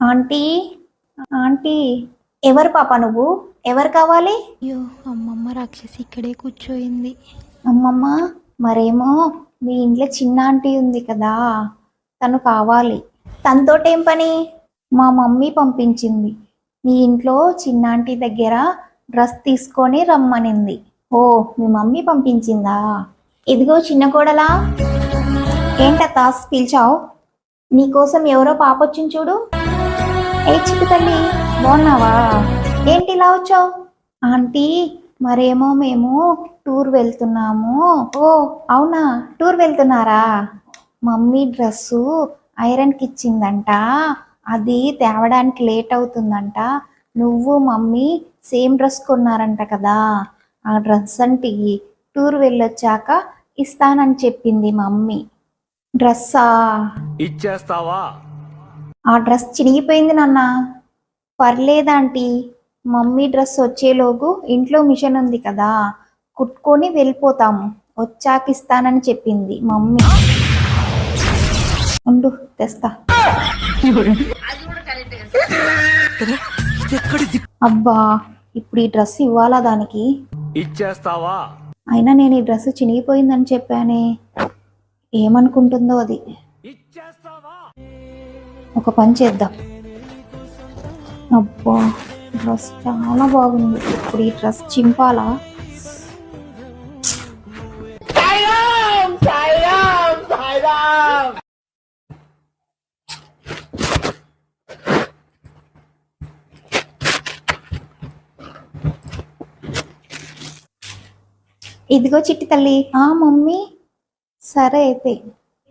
Aunty aunty ఎవరు పాప నువ్వు? ఎవరు కావాలి? అయ్యో అమ్మమ్మ రాక్షసి ఇక్కడే కూర్చోయింది. అమ్మమ్మ మరేమో మీ ఇంట్లో చిన్న ఆంటీ ఉంది కదా తను కావాలి. తనతోటేం పని? మా మమ్మీ పంపించింది. మీ ఇంట్లో చిన్న ఆంటీ దగ్గర డ్రెస్ తీసుకొని రమ్మనింది. ఓ మీ మమ్మీ పంపించిందా? ఇదిగో చిన్న కోడలా. ఏంటత్తా పిలిచావు నీకోసం ఎవరో పాప వచ్చింది చూడు. ఏ చిట్టు తల్లి బాగున్నావా? ఏంటి ఇలా వచ్చావు? ఆంటీ మరేమో మేము టూర్ వెళ్తున్నాము. ఓ అవునా? టూర్ వెళ్తున్నారా? మమ్మీ డ్రెస్సు ఐరన్కి ఇచ్చిందంట అది తేవడానికి లేట్ అవుతుందంట. నువ్వు మమ్మీ సేమ్ డ్రెస్ కొన్నారంట కదా. ఆ డ్రెస్ అంటే టూర్ వెళ్ళొచ్చాక ఇస్తానని చెప్పింది మమ్మీ. డ్రెస్సా? ఇచ్చేస్తావా? ఆ డ్రెస్ చినిగిపోయింది నాన్న. పర్లేదాంటీ మమ్మీ డ్రెస్ వచ్చేలోగు ఇంట్లో మిషన్ ఉంది కదా కుట్టుకొని వెళ్ళిపోతాము. వచ్చాక ఇస్తానని చెప్పింది మమ్మీ. ఉండు తెస్తా. అబ్బా ఇప్పుడు ఈ డ్రెస్ ఇవ్వాలా దానికి? ఇచ్చేస్తావా? అయినా నేను ఈ డ్రెస్ చినిగిపోయిందని చెప్పానే. ఏమనుకుంటుందో అది. ఒక పని చేద్దాం. అబ్బా డ్రెస్ చాలా బాగుంది. ఇప్పుడు ఈ డ్రెస్ చింపాలా? ఇదిగో చిట్టి తల్లి. ఆ మమ్మీ సరే అయితే.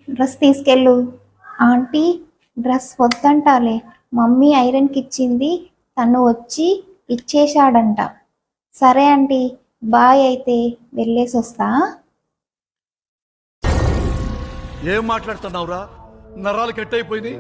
డ్రెస్ తీసుకెళ్ళు. ఆంటీ డ్రెస్ వద్దంటాలే. మమ్మీ ఐరన్కి ఇచ్చింది తను వచ్చి ఇచ్చేశాడంట. సరే ఆంటీ బాయ్ అయితే వెళ్ళేసి వస్తా ఏం మాట్లాడుతున్నావురా? నరాలు కట్ అయిపోయింది